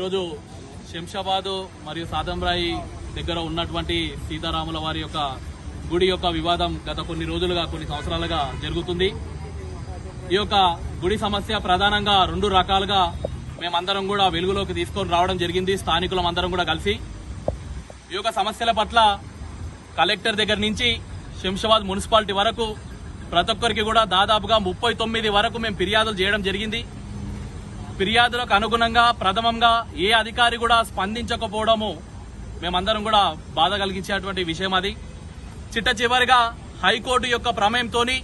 ఈరోజు శంషాబాద్ మరియు సాదంరాయి దగ్గర ఉన్నటువంటి సీతారాముల వారి యొక్క గుడి యొక్క వివాదం గత కొన్ని రోజులుగా కొన్ని సంవత్సరాలుగా జరుగుతుంది. ఈ యొక్క గుడి సమస్య ప్రధానంగా రెండు రకాలుగా మేమందరం కూడా వెలుగులోకి తీసుకొని రావడం జరిగింది. స్థానికులం అందరం కూడా కలిసి. ఈ యొక్క సమస్యల పట్ల కలెక్టర్ దగ్గర నుంచి శంషాబాద్ మున్సిపాలిటీ వరకు ప్రతి ఒక్కరికి కూడా దాదాపుగా ముప్పై తొమ్మిది వరకు మేము ఫిర్యాదులు చేయడం జరిగింది. ఫిర్యాదులకు అనుగుణంగా ప్రథమంగా ఏ అధికారి కూడా స్పందించకపోవడము మేమందరం కూడా బాధ కలిగించేటువంటి విషయం అది. చిట్ట చివరిగా హైకోర్టు యొక్క ప్రమేయంతోని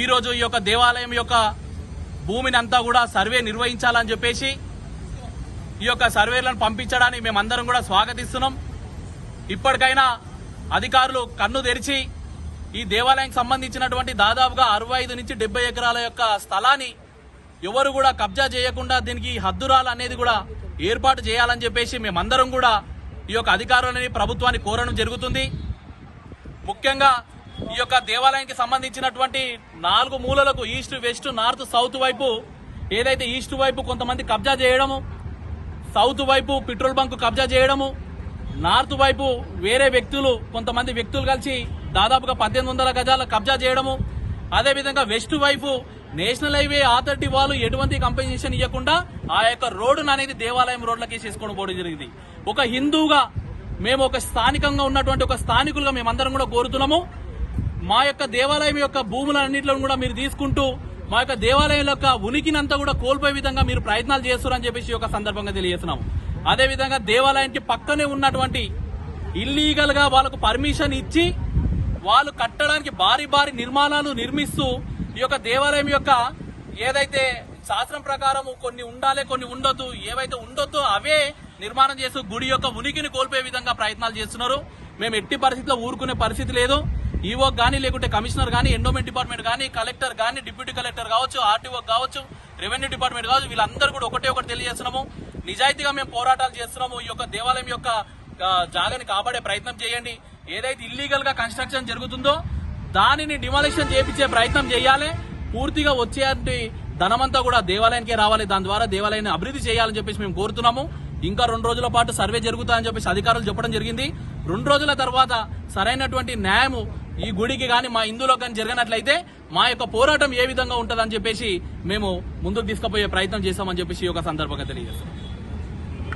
ఈరోజు ఈ యొక్క దేవాలయం యొక్క భూమిని అంతా కూడా సర్వే నిర్వహించాలని చెప్పేసి ఈ యొక్క సర్వేలను పంపించడాన్ని మేమందరం కూడా స్వాగతిస్తున్నాం. ఇప్పటికైనా అధికారులు కన్ను తెరిచి ఈ దేవాలయానికి సంబంధించినటువంటి దాదాపుగా అరవై ఐదు నుంచి డెబ్బై ఎకరాల యొక్క స్థలాన్ని ఎవరు కూడా కబ్జా చేయకుండా దీనికి హద్దురాలు అనేది కూడా ఏర్పాటు చేయాలని చెప్పేసి మేమందరం కూడా ఈ యొక్క అధికారులని ప్రభుత్వాన్ని కోరడం జరుగుతుంది. ముఖ్యంగా ఈ యొక్క దేవాలయానికి సంబంధించినటువంటి నాలుగు మూలలకు ఈస్ట్ వెస్ట్ నార్త్ సౌత్ వైపు ఏదైతే ఈస్ట్ వైపు కొంతమంది కబ్జా చేయడము సౌత్ వైపు పెట్రోల్ బంక్ కబ్జా చేయడము నార్త్ వైపు వేరే వ్యక్తులు కొంతమంది వ్యక్తులు కలిసి దాదాపుగా పద్దెనిమిది వందల గజాల కబ్జా చేయడము అదేవిధంగా వెస్ట్ వైపు నేషనల్ హైవే అథారిటీ వాళ్ళు ఎటువంటి కంపెన్సేషన్ ఇవ్వకుండా ఆ యొక్క రోడ్డును అనేది దేవాలయం రోడ్లకి చేసుకోవడం పోవడం జరిగింది. ఒక హిందువుగా మేము ఒక స్థానికంగా ఉన్నటువంటి ఒక స్థానికులుగా మేమందరం కూడా కోరుతున్నాము. మా యొక్క దేవాలయం యొక్క భూములన్నింటిలో కూడా మీరు తీసుకుంటూ మా యొక్క దేవాలయం యొక్క ఉనికినంతా కూడా కోల్పోయే విధంగా మీరు ప్రయత్నాలు చేస్తున్నారని చెప్పేసి ఒక సందర్భంగా తెలియజేస్తున్నాము. అదే విధంగా దేవాలయానికి పక్కనే ఉన్నటువంటి ఇల్లీగల్గా వాళ్ళకు పర్మిషన్ ఇచ్చి వాళ్ళు కట్టడానికి భారీ భారీ నిర్మాణాలు నిర్మిస్తూ ఈ యొక్క దేవాలయం యొక్క ఏదైతే శాస్త్రం ప్రకారం కొన్ని ఉండాలి కొన్ని ఉండొద్దు ఏవైతే ఉండొద్దో అవే నిర్మాణం చేస్తూ గుడి యొక్క ఉనికిని కోల్పోయే విధంగా ప్రయత్నాలు చేస్తున్నారు. మేము ఎట్టి పరిస్థితిలో ఊరుకునే పరిస్థితి లేదు. ఈవో కానీ లేకుంటే కమిషనర్ కానీ ఎండోమెంట్ డిపార్ట్మెంట్ కానీ కలెక్టర్ కానీ డిప్యూటీ కలెక్టర్ కావచ్చు ఆర్టీఓ కావచ్చు రెవెన్యూ డిపార్ట్మెంట్ కావచ్చు వీళ్ళందరూ కూడా ఒకటే ఒకటి తెలియజేస్తున్నాము. నిజాయితీగా మేము పోరాటాలు చేస్తున్నాము. ఈ యొక్క దేవాలయం యొక్క జాగాని కాపాడే ప్రయత్నం చేయండి. ఏదైతే ఇల్లీగల్గా కన్స్ట్రక్షన్ జరుగుతుందో దానిని డిమాలిషన్ చేయించే ప్రయత్నం చేయాలి. పూర్తిగా వచ్చేటువంటి ధనమంతా కూడా దేవాలయానికే రావాలి. దాని ద్వారా దేవాలయాన్ని అభివృద్ధి చేయాలని చెప్పేసి మేము కోరుతున్నాము. ఇంకా రెండు రోజుల పాటు సర్వే జరుగుతుందని చెప్పేసి అధికారులు చెప్పడం జరిగింది. రెండు రోజుల తర్వాత సరైనటువంటి న్యాయము ఈ గుడికి కానీ మా హిందువులకు కానీ జరిగినట్లయితే మా యొక్క పోరాటం ఏ విధంగా ఉంటుందని చెప్పేసి మేము ముందుకు తీసుకుపోయే ప్రయత్నం చేస్తామని చెప్పేసి ఈ యొక్క సందర్భంగా తెలియజేస్తాం